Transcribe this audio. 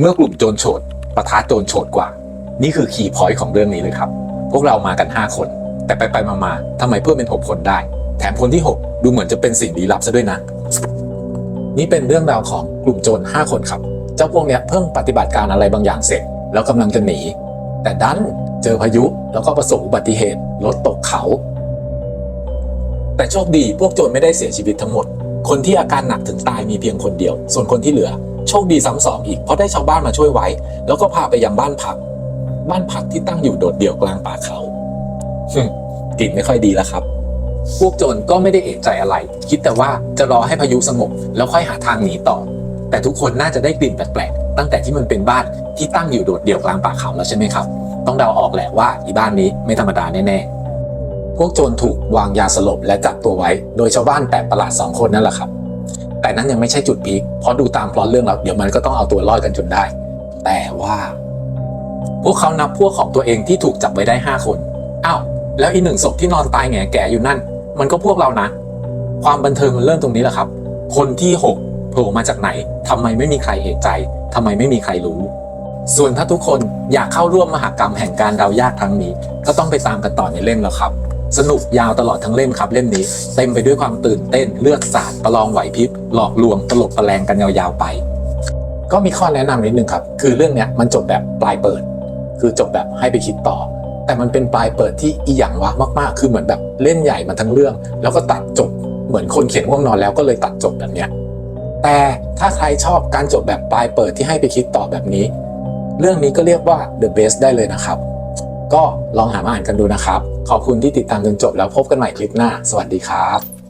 เมื่อกลุ่มโจรโฉดปะทะโจรโฉดกว่า นี่คือคีย์พอยต์ของเรื่องนี้เลยครับ พวกเรามากัน 5 คน แต่ไปไปๆมาทำไมเพิ่มเป็น 6 คนได้ แถมคนที่ 6 ดูเหมือนจะเป็นสิ่งลี้ลับซะด้วยนะ นี่เป็นเรื่องราวของกลุ่มโจร5คนครับ เจ้าพวกเนี้ยเพิ่งปฏิบัติการอะไรบางอย่างเสร็จ แล้วกำลังจะหนี แต่ดันเจอพายุแล้วก็ประสบอุบัติเหตุรถตกเขา แต่โชคดีพวกโจรไม่ได้เสียชีวิตทั้งหมด คนที่อาการหนักถึงตายมีเพียงคนเดียว ส่วนคนที่เหลือ โชคดีซ้ำสองอีกเพราะได้ชาวบ้านมาช่วยไว้ แล้วก็พาไปยังบ้านพัก บ้านพักที่ตั้งอยู่โดดเดี่ยวกลางป่าเขาหึกลิ่นไม่ค่อยดีแล้วครับ พวกโจรก็ไม่ได้เอกใจอะไร คิดแต่ว่าจะรอให้พายุสงบแล้วค่อยหาทางหนีต่อ แต่ทุกคนน่าจะได้กลิ่นแปลกๆตั้งแต่ที่มันเป็นบ้านที่ตั้งอยู่โดดเดี่ยวกลางป่าเขาแล้วใช่ไหมครับ ต้องเดาออกแหละว่าอีบ้านนี้ไม่ธรรมดาแน่ๆพวกโจรถูกวางยาสลบและจับตัวไว้ โดยชาวบ้านแปลกประหลาดสองคนนั่นแหละครับ แต่นั้นยังไม่ใช่จุดพีคเพราะดูตามพล็อตเรื่องแล้วเดี๋ยวมันก็ต้องเอาตัวรอดกันจนได้ แต่ว่า พวกเขานับพวกของตัวเองที่ถูกจับไว้ได้ 5 คนอ้าวแล้วอีกหนึ่งศพที่นอนตายแง่แก่อยู่นั่น มันก็พวกเรานะ ความบันเทิงมันเริ่มตรงนี้แหละครับ คนที่6โผล่มาจากไหนทำไมไม่มีใครเอกใจทำไมไม่มีใครรู้ ส่วนถ้าทุกคนอยากเข้าร่วมมหากรรมแห่งการเดายากครั้งนี้ ก็ต้องไปตามกันต่อในเล่มแล้วครับ สนุกยาวตลอดทั้งเล่มครับเล่มนี้ เต็มไปด้วยความตื่นเต้นเลือดสาดประลองไหวพริบหลอกลวงตลบประแลงกันยาวๆไป ก็มีข้อแนะนำนิดนึงครับ คือเรื่องเนี้ยมันจบแบบปลายเปิด คือจบแบบให้ไปคิดต่อ แต่มันเป็นปลายเปิดที่อีหยังวะมากๆ คือเหมือนแบบเล่นใหญ่มาทั้งเรื่อง แล้วก็ตัดจบเหมือนคนเขียนง่วงนอนแล้วก็เลยตัดจบแบบเนี้ยแต่ถ้าใครชอบการจบแบบปลายเปิดที่ให้ไปคิดต่อแบบนี้ เรื่องนี้ก็เรียกว่า the best ได้เลยนะครับ ก็ลองหามาอ่านกันดูนะครับ ขอบคุณที่ติดตามจนจบแล้วพบกันใหม่คลิปหน้า สวัสดีครับ